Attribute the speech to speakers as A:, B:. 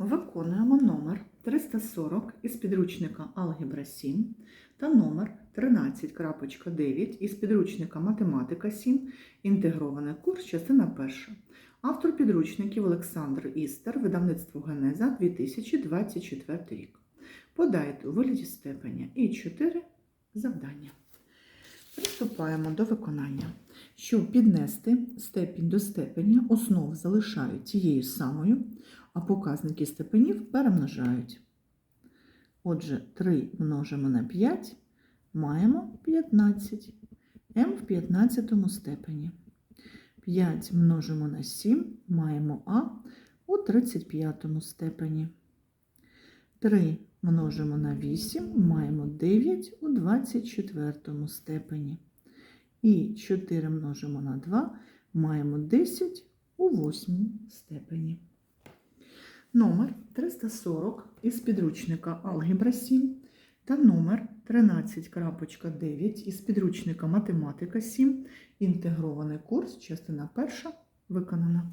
A: Виконуємо номер 340 із підручника Алгебра 7 та номер 13.9 із підручника Математика 7. Інтегрований курс, частина перша. Автор підручників Олександр Істер, видавництво Генеза 2024 рік. Подайте у вигляді степеня і 4 завдання. Приступаємо до виконання. Щоб піднести степінь до степеня, основи залишають тією самою, а показники степенів перемножають. Отже, 3 множимо на 5, маємо 15. m в 15 степені. 5 множимо на 7, маємо а у 35 степені. 3 множимо на 8, маємо 9 у 24 степені. І 4 множимо на 2, маємо 10 у 8 степені. Номер 340 із підручника Алгебра 7 та номер 13.9 із підручника Математика 7. Інтегрований курс, частина перша виконана.